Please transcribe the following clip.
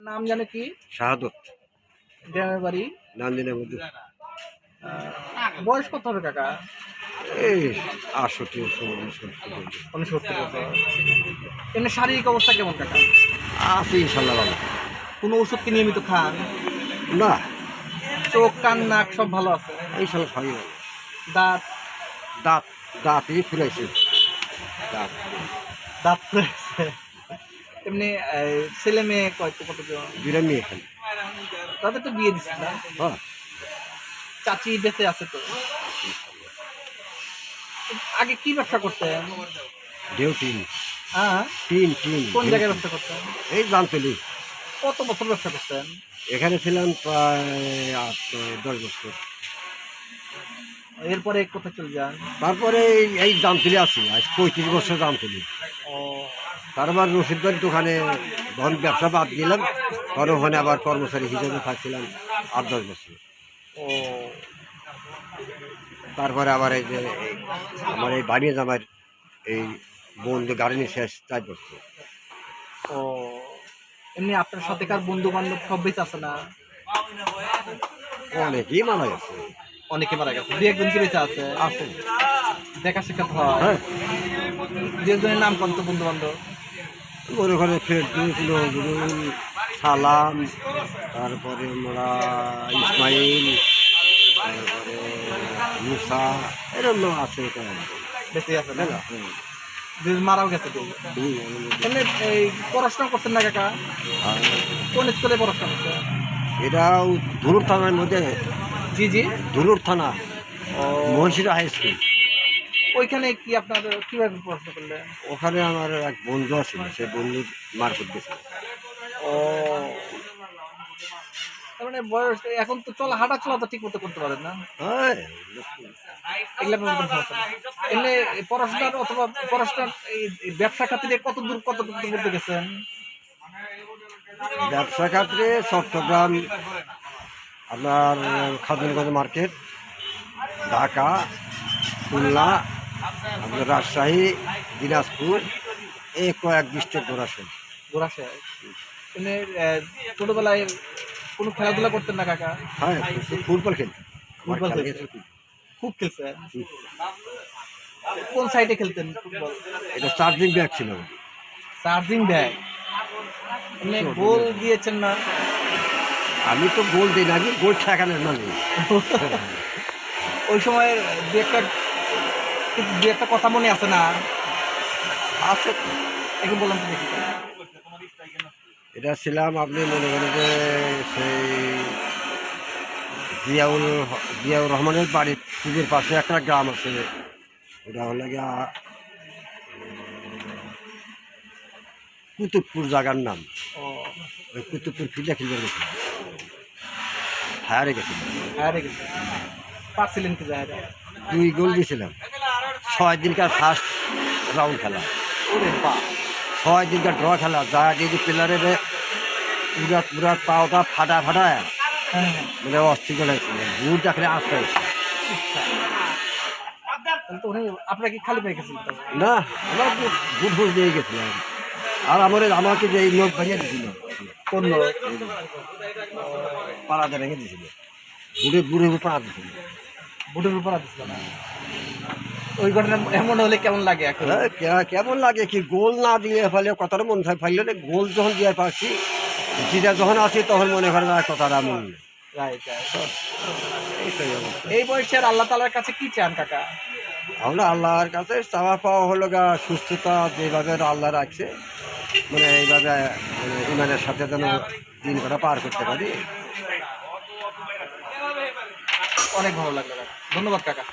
নাম জানে কি? শাহাদত। গ্রামের বাড়ি? নান্দিনের মধ্যে বয়স কত হবে কাকা? এই আটষট্টি সত্তর উনসত্তর বছর। এমনি শারীরিক অবস্থা কেমন কাকা? আছে ইনশাল্লাহ ভালো। কোনো ওষুধ কি নিয়মিত খান? না। চোখ কান নাক সব ভালো আছে? ইনশাল্লাহ সবই ভালো। দাঁত? দাঁত দাঁতই ফুরাইছে। দাঁত। দাঁত ফুলেছে। এমনি ছেলে মেয়ে কয়তো কতজন দুইটা মেয়ে এখানে। তাদের তো বিয়ে দিচ্ছে না? হ্যাঁ। চাচি বেঁচে আছে তো। আগে কি ব্যবসা করতেন ঢেউ টিন। হ্যাঁ। Tin tin. কোন জায়গায় ব্যবসা করতেন? এই জানতলি কত বছর ব্যবসা করতেন? এখানে ছিলাম প্রায় আট দশ বছর। এরপরে কোথায় চলে যান? তারপরে এই- জামতলি আছি আজ পঁয়ত্রিশ বছর জামতলি। তারপর রশিদ ভাইয়ের দোকানে যখন ব্যবসা বাদ দিলাম তখন ওখানে আবার কর্মচারী হিসেবে থাকছিলাম আট দশ বছর। ও। তারপরে আবার এই যে আমার এই বাড়ি জামার এই বন্ধু গাড়ি শেষ চার বছর। ও। এমনি আপনার সাথে কার বন্ধু বান্ধব সব বেঁচে আছে না? অনেকই মারা গেছে। অনেকে মারা গেছে। দু একজন কি বেঁচে আছে। আছে। দেখা সাক্ষাৎ হয়। হ্যাঁ। দু একজনের নাম কত বন্ধু বান্ধব মনে করে ফেরদুস নজরুল সালাম তারপরে আমরা ইসমাইল তারপরে মুসা এরকম আছে কয়েকজন। বেঁচে আছে না? মারাও গেছে হুম, এই পড়াশোনা করছেন না কাকা কোন স্কুলে পড়াশোনা করছেন? এটাও ধুলুর থানার মধ্যে জি জি। ধুলুর থানা মহিষিরা হাই স্কুল। ওইখানে কি আপনার কীভাবে পড়াশোনা করলেন ওখানে আমার এক বন্ধু আছে সে বন্ধুর মারফত গেছে ও। তার মানে বয়স এখন তো চলা হাঁটা চলা তো ঠিক মতো করতে পারেন না? হ্যাঁ। এমনি পড়াশোনার অথবা পড়াশোনার এই ব্যবসা খাতিরে কত দূর কত দূর মধ্যে গেছেন? ব্যবসা ক্ষেত্রে চট্টগ্রাম আপনার খাদিমগঞ্জ মার্কেট ঢাকা খুলনা আপনার রাজশাহী দিনাজপুর এই কয়েক ডিস্ট্রিক্ট ঘোরাশে এমনি আহ, ছোটবেলায় কোনো খেলাধুলা করতেন না কাকা? হ্যাঁ ফুটবল খেলতে ফুটবল আমার খেলতে? খুব খেলছেন? হুম। কোন সাইডে খেলতেন ফুটবল? এটা চার্জিং ব্যাগ ছিল। Charging bag? এমনি গোল দিয়েছেন না? আমি তো গোল দিই না আমি গোল ঠেকানোর মানে। ওই সময় দু একটা দু একটা কথা মনে আছে না? আছে। তো। একটু বললাম তো দেখি। এটা ছিলাম আপনি মনে করেন যে সেই জিয়াউল জিয়াউর রহমানের বাড়ির পুজোর পাশে একটা গ্রাম আছে। ওটা হলো গিয়া কুতুবপুর জায়গার নাম। ওই কুতুবপুর ফিল্ডে খেলতে হারে গেছে। পারছিলেন কি যায় দুই গোল দিয়েছিলাম। ছয় দিনকার ফার্স্ট রাউন্ড খেলা। ছয় দিনকার ড্র খেলা। যা যদি প্লেয়ারের পুরা পুরা পাওটা ফাটা ফাটা। হ্যাঁ। হ্যাঁ মানে অস্থির করে বুট দেখলে আসতে আপনারা কি খালি পেয়ে গেছিলেন না আমার বুট বুট দিয়ে গেছিলাম। আর আমার আমাকে যে লোক ভেঙে দিয়েছিল। লোক পাড়াতে ভেঙে দিয়েছিল। বুড়ে বুড়ে পাড়া দিয়েছিল। বুটের উপর আসছিল না। ওই ঘটনা এমন হলে কেমন লাগে এখন? হ্যাঁ, কেমন লাগে কি? গোল না দিয়ে ফেলে কথাটা মন থাকে ফাইলে গোল যখন দিয়ে পারছি যেটা যখন আসি তখন মনে করেন আর কথাটা মন। এই বয়সে আর আল্লাহ তালার কাছে কি চান কাকা? আমরা আল্লাহর কাছে চাওয়া পাওয়া হলো গা সুস্থতা যেভাবে আল্লাহ রাখছে। মানে এইভাবে মানে ইমানের সাথে যেন দিন করা পার করতে পারি। অনেক ভালো লাগল, ধন্যবাদ কাকা।